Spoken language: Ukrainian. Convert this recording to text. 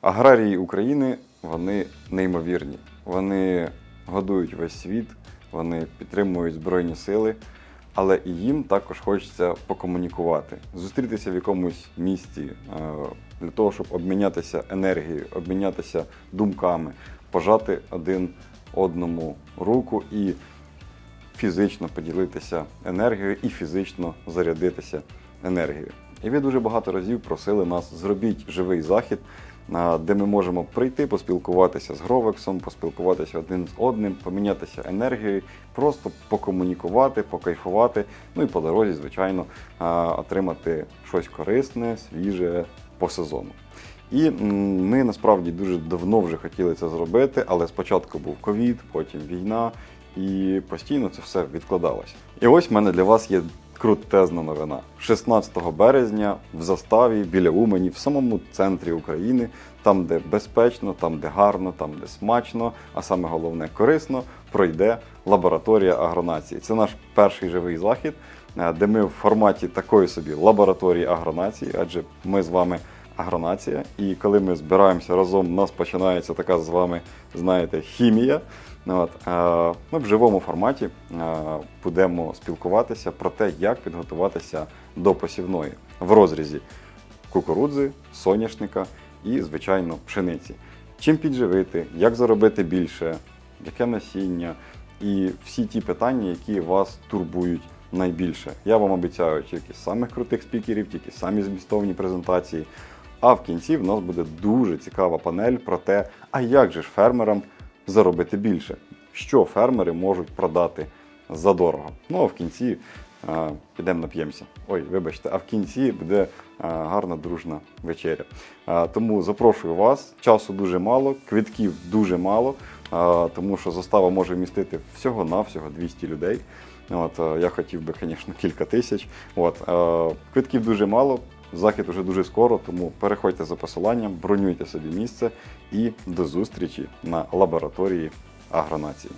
Аграрії України вони неймовірні. Вони годують весь світ, вони підтримують Збройні сили, але і їм також хочеться покомунікувати, зустрітися в якомусь місті е, для того, щоб обмінятися енергією, обмінятися думками, пожати один одному руку і фізично поділитися енергією і фізично зарядитися енергією. І ви дуже багато разів просили нас зробіть живий захід, де ми можемо прийти, поспілкуватися з Гровексом, поспілкуватися один з одним, помінятися енергією, просто покомунікувати, покайфувати. Ну і по дорозі, звичайно, отримати щось корисне, свіже по сезону. І ми насправді дуже давно вже хотіли це зробити, але спочатку був ковід, потім війна, і постійно це все відкладалося. І ось в мене для вас є крутезна новина. 16 березня в заставі біля Умені, в самому центрі України, там, де безпечно, там, де гарно, там, де смачно, а саме головне корисно, пройде лабораторія агронації. Це наш перший живий захід, е, де ми в форматі такої собі лабораторії агронації, адже ми з вами агронація. І коли ми збираємося разом, у нас починається така з вами, знаєте, хімія. Ну, От, е, ми в живому форматі е, будемо спілкуватися про те, як підготуватися до посівної в розрізі кукурудзи, соняшника і, звичайно, пшениці. Чим підживити, як заробити більше, яке насіння і всі ті питання, які вас турбують найбільше. Я вам обіцяю тільки самих крутих спікерів, тільки самі змістовні презентації. А в кінці в нас буде дуже цікава панель про те, а як же ж фермерам заробити більше, що фермери можуть продати задорого. Ну а в кінці е, підемо нап'ємося. Ой, вибачте, а в кінці буде е, гарна дружна вечеря. Е, тому запрошую вас. Часу дуже мало, квитків дуже мало, е, тому що застава може вмістити всього-навсього 200 людей. От, я хотів би, звісно, кілька тисяч. От, е, квитків дуже мало. Захід уже дуже скоро, тому переходьте за посиланням, бронюйте собі місце і до зустрічі на лабораторії агронації.